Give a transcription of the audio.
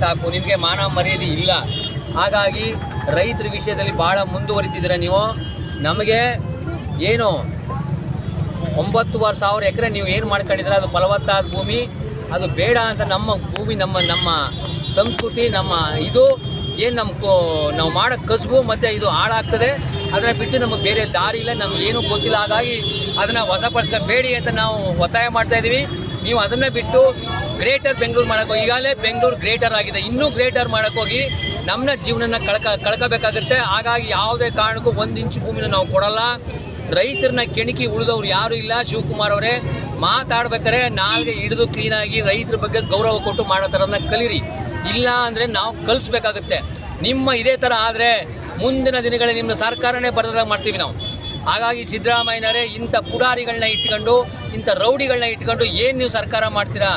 ಸಾಕು, ನಿಮಗೆ ಮಾನ ಮರ್ಯಾದೆ ಇಲ್ಲ. ಹಾಗಾಗಿ ರೈತರ ವಿಷಯದಲ್ಲಿ ಬಹಳ ಮುಂದುವರಿತಿದ್ರೆ ನೀವು. ನಮಗೆ ಏನು ಒಂಬತ್ತುವರೆ ಸಾವಿರ ಎಕರೆ ನೀವು ಏನು ಮಾಡ್ಕೊಂಡಿದ್ರೆ ಅದು ಫಲವತ್ತಾದ ಭೂಮಿ, ಅದು ಬೇಡ ಅಂತ ನಮ್ಮ ಭೂಮಿ, ನಮ್ಮ ನಮ್ಮ ಸಂಸ್ಕೃತಿ, ನಮ್ಮ ಇದು. ಏನು ನಮ್ಮ ನಾವು ಮಾಡೋ ಕಸುಬು ಮತ್ತು ಇದು ಹಾಳಾಗ್ತದೆ. ಅದನ್ನು ಬಿಟ್ಟು ನಮಗೆ ಬೇರೆ ದಾರಿ ಇಲ್ಲ, ನಮ್ಗೆ ಏನೂ ಗೊತ್ತಿಲ್ಲ. ಹಾಗಾಗಿ ಅದನ್ನು ವಶಪಡಿಸ್ಕೋಬೇಡಿ ಅಂತ ನಾವು ಒತ್ತಾಯ ಮಾಡ್ತಾ ಇದ್ದೀವಿ ನೀವು ಅದನ್ನೇ ಬಿಟ್ಟು ಗ್ರೇಟರ್ ಬೆಂಗಳೂರು ಮಾಡಕ್ ಈಗಾಗಲೇ ಬೆಂಗಳೂರು ಗ್ರೇಟರ್ ಆಗಿದೆ. ಇನ್ನೂ ಗ್ರೇಟರ್ ಮಾಡೋಕ್ಕೋಗಿ ಹೋಗಿ ನಮ್ಮನ್ನ ಜೀವನನ ಕಳ್ಕ, ಕಳ್ಕೋಬೇಕಾಗುತ್ತೆ. ಹಾಗಾಗಿ ಯಾವುದೇ ಕಾರಣಕ್ಕೂ ಒಂದು ಇಂಚು ಭೂಮಿನ ನಾವು ಕೊಡಲ್ಲ. ರೈತರನ್ನ ಕೆಣಕಿ ಉಳಿದವ್ರು ಯಾರು ಇಲ್ಲ. ಶಿವಕುಮಾರ್ ಅವರೇ ಮಾತಾಡ್ಬೇಕಾರೆ ನಾಲ್ಗೆ ಹಿಡಿದು ಕ್ಲೀನಾಗಿ ರೈತರ ಬಗ್ಗೆ ಗೌರವ ಕೊಟ್ಟು ಮಾಡೋ ಥರನ ಕಲೀರಿ. ಇಲ್ಲ ಅಂದರೆ ನಾವು ಕಲಿಸ್ಬೇಕಾಗುತ್ತೆ. ನಿಮ್ಮ ಇದೇ ಥರ ಆದರೆ ಮುಂದಿನ ದಿನಗಳಲ್ಲಿ ನಿಮ್ಮ ಸರ್ಕಾರನೇ ಬರೋದಾಗ ಮಾಡ್ತೀವಿ ನಾವು. ಹಾಗಾಗಿ ಸಿದ್ದರಾಮಯ್ಯನವರೇ, ಇಂಥ ಪುಡಾರಿಗಳನ್ನ ಇಟ್ಕೊಂಡು, ಇಂಥ ರೌಡಿಗಳನ್ನ ಇಟ್ಕೊಂಡು ಏನು ನೀವು ಸರ್ಕಾರ ಮಾಡ್ತೀರಾ?